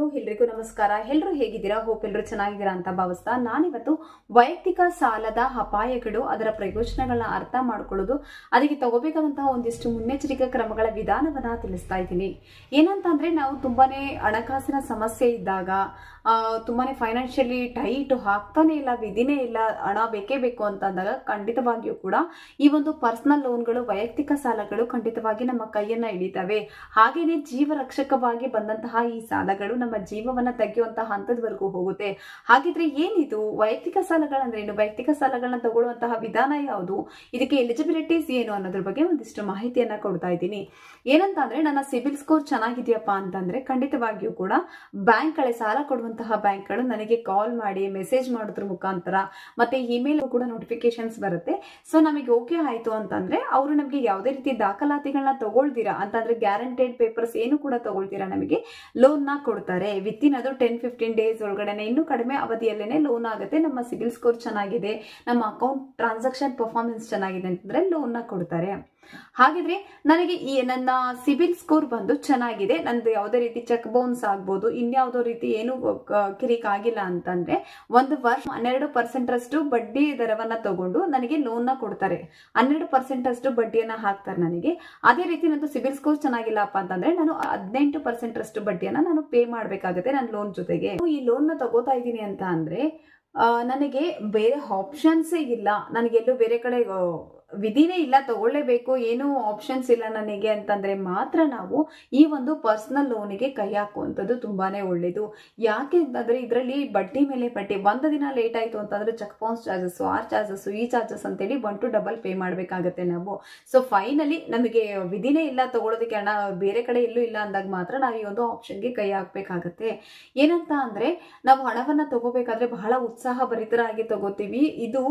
Hello ಎಲ್ರಿಗೂ ನಮಸ್ಕಾರ. ಎಲ್ಲರೂ ಹೇಗಿದ್ದೀರಾ? ಹೋಪ್ ಎಲ್ಲರೂ ಚೆನ್ನಾಗಿದ್ದೀರಾ ಅಂತ ಭಾವಿಸ್ತಾ ನಾನಿವತ್ತು ವೈಯಕ್ತಿಕ ಸಾಲದ ಅಪಾಯಗಳು, ಅದರ ಪ್ರಯೋಜನಗಳನ್ನ ಅರ್ಥ ಮಾಡ್ಕೊಳ್ಳೋದು, ಅದಕ್ಕೆ ತಗೋಬೇಕಾದಂತಹ ಒಂದಿಷ್ಟು ಮುನ್ನೆಚ್ಚರಿಕೆ ಕ್ರಮಗಳ ವಿಧಾನವನ್ನ ತಿಳಿಸ್ತಾ ಇದ್ದೀನಿ. ಏನಂತ ಅಂದ್ರೆ ನಾವು ತುಂಬಾನೇ ಹಣಕಾಸಿನ ಸಮಸ್ಯೆ ಇದ್ದಾಗ ತುಂಬಾನೇ ಫೈನಾನ್ಷಿಯಲಿ ಟೈಟ್ ಹಾಕ್ತಾನೆ ಇಲ್ಲ, ವಿಧಿನೇ ಇಲ್ಲ, ಹಣ ಬೇಕೇ ಬೇಕು ಅಂತ ಅಂದಾಗ ಖಂಡಿತವಾಗಿಯೂ ಕೂಡ ಈ ಒಂದು ಪರ್ಸನಲ್ ಲೋನ್ಗಳು ವೈಯಕ್ತಿಕ ಸಾಲಗಳು ಖಂಡಿತವಾಗಿ ನಮ್ಮ ಕೈಯನ್ನ ಹಿಡಿತವೆ. ಹಾಗೇನೆ ಜೀವ ರಕ್ಷಕವಾಗಿ ಬಂದಂತಹ ಈ ಸಾಲಗಳು ನಮ್ಮ ಜೀವವನ್ನ ತೆಗೆಯುವಂತಹ ಹಂತದವರೆಗೂ ಹೋಗುತ್ತೆ. ಹಾಗಿದ್ರೆ ಏನಿದು? ವೈಯಕ್ತಿಕ ಸಾಲಗಳಂದ್ರೇನು ವೈಯಕ್ತಿಕ ಸಾಲಗಳನ್ನ ತಗೊಳ್ಳುವಂತಹ ವಿಧಾನ ಯಾವುದು? ಇದಕ್ಕೆ ಎಲಿಜಿಬಿಲಿಟೀಸ್ ಏನು ಅನ್ನೋದ್ರ ಬಗ್ಗೆ ಒಂದಿಷ್ಟು ಮಾಹಿತಿಯನ್ನ ಕೊಡ್ತಾ ಇದ್ದೀನಿ. ಏನಂತ ಅಂದ್ರೆ ನನ್ನ ಸಿಬಿಲ್ ಸ್ಕೋರ್ ಚೆನ್ನಾಗಿದೆಯಪ್ಪ ಅಂತಂದ್ರೆ ಖಂಡಿತವಾಗಿಯೂ ಕೂಡ ಬ್ಯಾಂಕ್ಗಳೇ ಸಾಲ ಕೊಡುವಂತಹ ಬ್ಯಾಂಕ್ಗಳು ನನಗೆ ಕಾಲ್ ಮಾಡಿ, ಮೆಸೇಜ್ ಮಾಡೋದ್ರ ಮುಖಾಂತರ ಮತ್ತೆ ಇಮೇಲ್ ಕೂಡ ನೋಟಿಫಿಕೇಶನ್ಸ್ ಬರುತ್ತೆ. ಸೊ, ನಮಗೆ ಓಕೆ ಆಯ್ತು ಅಂತಂದ್ರೆ ಅವರು ನಮಗೆ ಯಾವುದೇ ರೀತಿ ದಾಖಲಾತಿಗಳನ್ನ ತಗೊಳ್ತೀರಾ ಅಂತಂದ್ರೆ ಗ್ಯಾರಂಟೆಡ್ ಪೇಪರ್ಸ್ ಏನು ಕೂಡ ತಗೊಳ್ತೀರಾ ನಮಗೆ ಲೋನ್ನ ಕೊಡ್ತಾರೆ. ವಿತ್ ಇನ್ ಅದು ಟೆನ್ ಫಿಫ್ಟೀನ್ ಡೇಸ್ ಒಳಗಡೆ ಇನ್ನೂ ಕಡಿಮೆ ಅವಧಿಯಲ್ಲೇ ಲೋನ್ ಆಗುತ್ತೆ. ನಮ್ಮ ಸಿಬಿಲ್ ಸ್ಕೋರ್ ಚೆನ್ನಾಗಿದೆ. ನಮ್ಮ ಅಕೌಂಟ್ ಟ್ರಾನ್ಸಾಕ್ಷನ್ ಪರ್ಫಾರ್ಮೆನ್ಸ್ ಚೆನ್ನಾಗಿದೆ ಅಂತಂದರೆ ಲೋನ್ನ ಕೊಡ್ತಾರೆ. ಹಾಗಿದ್ರೆ ನನಗೆ ಈ ನನ್ನ ಸಿಬಿಲ್ ಸ್ಕೋರ್ ಬಂದು ಚೆನ್ನಾಗಿದೆ, ನಂದು ಯಾವುದೇ ರೀತಿ ಚೆಕ್ ಬೌನ್ಸ್ ಆಗ್ಬೋದು, ಇನ್ಯಾವುದೋ ರೀತಿ ಏನು ಕಿರಿಕ್ ಆಗಿಲ್ಲ ಅಂತಂದ್ರೆ ಒಂದು ವರ್ಷ ಹನ್ನೆರಡು ಪರ್ಸೆಂಟ್ ಅಷ್ಟು ಬಡ್ಡಿ ದರವನ್ನ ತಗೊಂಡು ನನಗೆ ಲೋನ್ನ ಕೊಡ್ತಾರೆ. ಹನ್ನೆರಡು ಪರ್ಸೆಂಟ್ ಅಷ್ಟು ಬಡ್ಡಿಯನ್ನ ಹಾಕ್ತಾರೆ ನನಗೆ. ಅದೇ ರೀತಿ ನಂದು ಸಿಬಿಲ್ ಸ್ಕೋರ್ ಚೆನ್ನಾಗಿಲ್ಲಪ್ಪ ಅಂತಂದ್ರೆ ನಾನು ಹದಿನೆಂಟು ಪರ್ಸೆಂಟ್ ಅಷ್ಟು ಬಡ್ಡಿಯನ್ನ ನಾನು ಪೇ ಮಾಡ್ಬೇಕಾಗುತ್ತೆ ನನ್ನ ಲೋನ್ ಜೊತೆಗೆ. ಈ ಲೋನ್ನ ತಗೋತಾ ಇದ್ದೀನಿ ಅಂತ ಅಂದ್ರೆ ನನಗೆ ಬೇರೆ ಆಪ್ಷನ್ಸೇ ಇಲ್ಲ. ನನಗೆಲ್ಲೂ ಬೇರೆ ಕಡೆ ವಿಧಿನೇ ಇಲ್ಲ, ತಗೊಳ್ಳೇಬೇಕು, ಏನೂ ಆಪ್ಷನ್ಸ್ ಇಲ್ಲ ನನಗೆ ಅಂತಂದ್ರೆ ಮಾತ್ರ ನಾವು ಈ ಒಂದು ಪರ್ಸನಲ್ ಲೋನಿಗೆ ಕೈ ಹಾಕುವಂಥದ್ದು ತುಂಬಾನೇ ಒಳ್ಳೆಯದು ಯಾಕೆ ಅಂತಂದ್ರೆ ಇದರಲ್ಲಿ ಬಡ್ಡಿ ಮೇಲೆ ಬಡ್ಡಿ, ಒಂದು ದಿನ ಲೇಟ್ ಆಯಿತು ಅಂತಂದ್ರೆ check bounce charges or charges ಈ ಚಾರ್ಜಸ್ ಅಂತೇಳಿ ಒನ್ ಟು ಡಬಲ್ ಪೇ ಮಾಡಬೇಕಾಗತ್ತೆ ನಾವು. ಸೊ ಫೈನಲಿ ನಮಗೆ ವಿಧಿನೇ ಇಲ್ಲ ತಗೊಳ್ಳೋದಕ್ಕೆ ಹಣ ಬೇರೆ ಕಡೆ ಎಲ್ಲೂ ಇಲ್ಲ ಅಂದಾಗ ಮಾತ್ರ ನಾವು ಈ ಒಂದು ಆಪ್ಷನ್ಗೆ ಕೈ ಹಾಕಬೇಕಾಗತ್ತೆ. ಏನಂತ ಅಂದ್ರೆ ನಾವು ಹಣವನ್ನು ತಗೋಬೇಕಾದ್ರೆ ಬಹಳ ಉತ್ಸಾಹ ಭರಿತರಾಗಿ ತಗೋತೀವಿ. ಇದು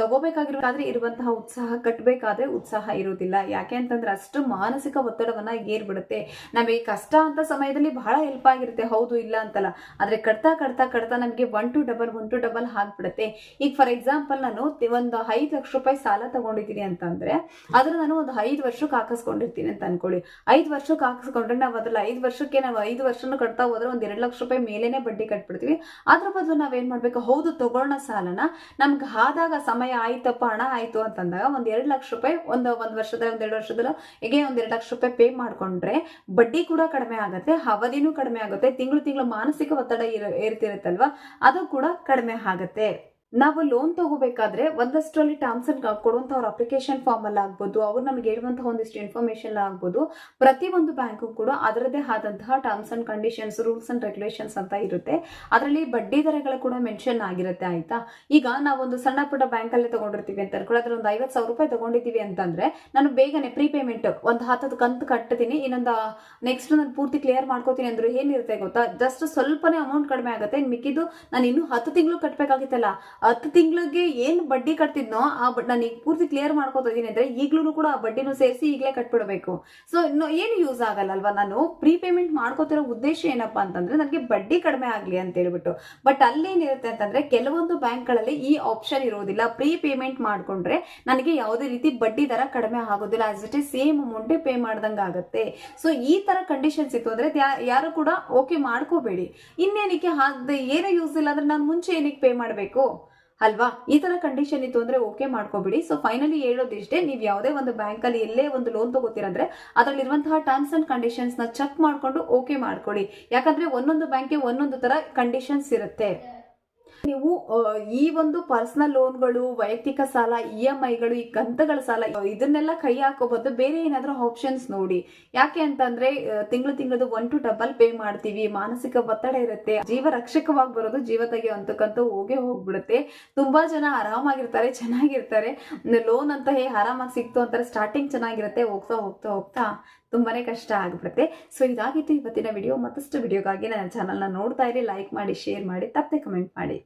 ತಗೋಬೇಕಾಗಿರೋದಾದ್ರೆ ಇರುವಂತಹ ಉತ್ಸಾಹ ಕಟ್ಟಬೇಕಾದ್ರೆ ಉತ್ಸಾಹ ಇರೋದಿಲ್ಲ ಯಾಕೆ ಅಂತಂದ್ರೆ ಅಷ್ಟು ಮಾನಸಿಕ ಒತ್ತಡವನ್ನ ಏರ್ಬಿಡುತ್ತೆ. ನಮಗೆ ಕಷ್ಟ ಅಂತ ಸಮಯದಲ್ಲಿ ಬಹಳ ಹೆಲ್ಪ್ ಆಗಿರುತ್ತೆ. ಹೌದು, ಇಲ್ಲ ಅಂತಲ್ಲ. ಆದ್ರೆ ಕಟ್ತಾ ಕಟ್ತಾ ಕಟ್ತಾ ನಮಗೆ one to double one to double ಆಗ್ಬಿಡುತ್ತೆ. ಈಗ ಫಾರ್ ಎಕ್ಸಾಂಪಲ್ ನಾನು ಒಂದು ಐದು ಲಕ್ಷ ರೂಪಾಯಿ ಸಾಲ ತಗೊಂಡಿದ್ದೀನಿ ಅಂತಂದ್ರೆ ಅದ್ರ ನಾನು ಒಂದು ಐದು ವರ್ಷಕ್ಕೆ ಹಾಕಿಸ್ಕೊಂಡಿರ್ತೀನಿ ಅಂತ ಅನ್ಕೊಳ್ಳಿ. ಐದು ವರ್ಷಕ್ಕೆ ಹಾಕಿಸ್ಕೊಂಡ್ರೆ ನಾವು ಅದ್ರಲ್ಲಿ ಐದು ವರ್ಷಕ್ಕೆ ನಾವು ಐದು ವರ್ಷನ ಕಟ್ತಾ ಹೋದ್ರೆ ಒಂದ್ ಎರಡು ಲಕ್ಷ ರೂಪಾಯಿ ಮೇಲೇನೆ ಬಡ್ಡಿ ಕಟ್ಬಿಡ್ತೀವಿ. ಅದ್ರ ಬದಲು ನಾವೇನ್ ಮಾಡ್ಬೇಕು? ಹೌದು ತಗೊಳ್ಳೋಣ ಸಾಲನ ನಮ್ಗೆ ಆದಾಗ ಸಮಯ ಆಯ್ತಪ್ಪ, ಹಣ ಆಯ್ತು ಅಂತಂದಾಗ ಒಂದ್ ಎರಡು ಲಕ್ಷ ರೂಪಾಯಿ, ಒಂದು ಒಂದು ವರ್ಷದ ಒಂದು ಎರಡು ವರ್ಷದಲ್ಲ ಹೀಗೆ ಒಂದು ಎರಡು ಲಕ್ಷ ರೂಪಾಯಿ ಪೇ ಮಾಡ್ಕೊಂಡ್ರೆ ಬಡ್ಡಿ ಕೂಡ ಕಡಿಮೆ ಆಗುತ್ತೆ, ಅವಧಿನೂ ಕಡಿಮೆ ಆಗುತ್ತೆ, ತಿಂಗಳು ತಿಂಗಳು ಮಾನಸಿಕ ಒತ್ತಡ ಏರ್ತಿರುತ್ತಲ್ವಾ, ಅದು ಕೂಡ ಕಡಿಮೆ ಆಗುತ್ತೆ. ನಾವು ಲೋನ್ ತಗೋಬೇಕಾದ್ರೆ ಒಂದಷ್ಟರಲ್ಲಿ ಟರ್ಮ್ಸ್ ಅಂಡ್ ಕೊಡುವಂತ ಅವ್ರ ಅಪ್ಲಿಕೇಶನ್ ಫಾರ್ಮ್ ಅಲ್ಲಿ ಆಗ್ಬೋದು, ಅವ್ರು ನಮ್ಗೆ ಹೇಳುವಂತಹ ಒಂದಿಷ್ಟು ಇನ್ಫಾರ್ಮೇಶನ್ ಆಗ್ಬೋದು. ಪ್ರತಿ ಒಂದು ಬ್ಯಾಂಕು ಕೂಡ ಅದರದೇ ಆದಂತಹ terms and conditions rules and regulations ಅಂತ ಇರುತ್ತೆ. ಅದರಲ್ಲಿ ಬಡ್ಡಿ ದರಗಳು ಕೂಡ ಮೆನ್ಷನ್ ಆಗಿರುತ್ತೆ, ಆಯ್ತಾ? ಈಗ ನಾವೊಂದು ಸಣ್ಣ ಪುಟ್ಟ ಬ್ಯಾಂಕ್ ಅಲ್ಲೇ ತಗೊಂಡಿರ್ತೀವಿ ಅಂತ ಅದ್ರಲ್ಲಿ ಒಂದು ಐವತ್ತು ಸಾವಿರ ರೂಪಾಯಿ ತಗೊಂಡಿದ್ದೀವಿ ಅಂತಂದ್ರೆ ನಾನು ಬೇಗನೆ ಪ್ರೀಪೇಮೆಂಟ್ ಒಂದು ಹತ್ತದ ಕಂತು ಕಟ್ತೀನಿ, ಇನ್ನೊಂದು ನೆಕ್ಸ್ಟ್ ನಾನು ಪೂರ್ತಿ ಕ್ಲಿಯರ್ ಮಾಡ್ಕೋತೀನಿ ಅಂದ್ರೆ ಏನಿರುತ್ತೆ ಗೊತ್ತಾ? ಜಸ್ಟ್ ಸ್ವಲ್ಪನೇ ಅಮೌಂಟ್ ಕಡಿಮೆ ಆಗುತ್ತೆ ಮಿಕ್ಕಿದ್ದು ನಾನು ಇನ್ನೂ ಹತ್ತು ತಿಂಗಳು ಕಟ್ಟಬೇಕಾಗಿತ್ತಲ್ಲ ಹತ್ತು ತಿಂಗಳಿಗೆ ಏನು ಬಡ್ಡಿ ಕಟ್ತಿದ್ನೋ ಆ ನಾನು ಈಗ ಪೂರ್ತಿ ಕ್ಲಿಯರ್ ಮಾಡ್ಕೊತಿದೀನಿ ಇದೀನಿ ಅಂದ್ರೆ ಈಗಲೂ ಕೂಡ ಆ ಬಡ್ಡಿನೂ ಸೇರಿಸಿ ಈಗಲೇ ಕಟ್ಬಿಡಬೇಕು. ಸೊ ಇನ್ನು ಏನು ಯೂಸ್ ಆಗಲ್ಲ ಅಲ್ವಾ ನಾನು? ಪ್ರೀ ಪೇಮೆಂಟ್ ಮಾಡ್ಕೋತಿರೋ ಉದ್ದೇಶ ಏನಪ್ಪಾ ಅಂತಂದ್ರೆ ನನಗೆ ಬಡ್ಡಿ ಕಡಿಮೆ ಆಗಲಿ ಅಂತ ಹೇಳ್ಬಿಟ್ಟು. ಬಟ್ ಅಲ್ಲೇನಿರುತ್ತೆ ಅಂತಂದ್ರೆ ಕೆಲವೊಂದು ಬ್ಯಾಂಕ್ಗಳಲ್ಲಿ ಈ ಆಪ್ಷನ್ ಇರೋದಿಲ್ಲ. ಪ್ರೀ ಪೇಮೆಂಟ್ ಮಾಡ್ಕೊಂಡ್ರೆ ನನಗೆ ಯಾವುದೇ ರೀತಿ ಬಡ್ಡಿ ದರ ಕಡಿಮೆ ಆಗೋದಿಲ್ಲ. ಆಸ್ ಇಟ್ ಇಸ್ ಸೇಮ್ ಅಮೌಂಟೇ ಪೇ ಮಾಡ್ದಂಗೆ ಆಗುತ್ತೆ. ಸೊ ಈ ತರ ಕಂಡೀಷನ್ಸ್ ಇತ್ತು ಅಂದ್ರೆ ಯಾರು ಕೂಡ ಓಕೆ ಮಾಡ್ಕೋಬೇಡಿ. ಇನ್ನೇನಕ್ಕೆ ಏನೂ ಯೂಸ್ ಇಲ್ಲ ಅಂದ್ರೆ ನಾನು ಮುಂಚೆ ಏನಕ್ಕೆ ಪೇ ಮಾಡಬೇಕು? ಅಲ್ವಾ? ಈ ತರ ಕಂಡೀಷನ್ ಇತ್ತು ಅಂದ್ರೆ ಓಕೆ ಮಾಡ್ಕೋಬಿಡಿ. ಸೊ ಫೈನಲಿ ಹೇಳೋದಿಷ್ಟೇ ನೀವು ಯಾವುದೇ ಒಂದು ಬ್ಯಾಂಕ್ ಅಲ್ಲಿ ಎಲ್ಲೇ ಒಂದು ಲೋನ್ ತಗೋತೀರಂದ್ರೆ, ಅದರಲ್ಲಿರುವಂತಹ ಟರ್ಮ್ಸ್ ಅಂಡ್ ಕಂಡೀಷನ್ಸ್ನ ಚೆಕ್ ಮಾಡ್ಕೊಂಡು ಓಕೆ ಮಾಡ್ಕೊಳ್ಳಿ. ಯಾಕಂದ್ರೆ ಒಂದೊಂದು ಬ್ಯಾಂಕ್ಗೆ ಒಂದೊಂದು ತರ ಕಂಡೀಷನ್ಸ್ ಇರುತ್ತೆ. ನೀವು ಈ ಒಂದು ಪರ್ಸನಲ್ ಲೋನ್ಗಳು ವೈಯಕ್ತಿಕ ಸಾಲ ಇ ಎಂ ಐಗಳು ಈ ಕಂತಗಳ ಸಾಲ, ಇದನ್ನೆಲ್ಲ ಕೈ ಹಾಕೋಬಹುದು ಬೇರೆ ಏನಾದ್ರೂ ಆಪ್ಷನ್ಸ್ ನೋಡಿ. ಯಾಕೆ ಅಂತಂದ್ರೆ ತಿಂಗಳು ತಿಂಗಳದು ಒನ್ ಟು ಡಬಲ್ ಪೇ ಮಾಡ್ತೀವಿ. ಮಾನಸಿಕ ಒತ್ತಡ ಇರುತ್ತೆ. ಜೀವ ರಕ್ಷಕವಾಗಿ ಬರೋದು ಜೀವ ತೆಗೆಯುವಂತಕ್ಕಂತೂ ಹೋಗೇ ಹೋಗ್ಬಿಡುತ್ತೆ. ತುಂಬಾ ಜನ ಆರಾಮಾಗಿರ್ತಾರೆ, ಚೆನ್ನಾಗಿರ್ತಾರೆ. ಲೋನ್ ಅಂತ ಹೇ ಆರಾಮಾಗಿ ಸಿಕ್ತು ಅಂತಾರೆ ಸ್ಟಾರ್ಟಿಂಗ್ ಚೆನ್ನಾಗಿರುತ್ತೆ, ಹೋಗ್ತಾ ಹೋಗ್ತಾ ಹೋಗ್ತಾ ತುಂಬಾನೇ ಕಷ್ಟ ಆಗ್ಬಿಡುತ್ತೆ. ಸೊ ಇದಾಗಿತ್ತು ಇವತ್ತಿನ ವಿಡಿಯೋ ಮತ್ತಷ್ಟು ವಿಡಿಯೋಗಾಗಿ ನನ್ನ ಚಾನಲ್ನ ನೋಡ್ತಾ ಇರಿ ಲೈಕ್ ಮಾಡಿ ಶೇರ್ ಮಾಡಿ, ತಪ್ಪದೆ ಕಮೆಂಟ್ ಮಾಡಿ.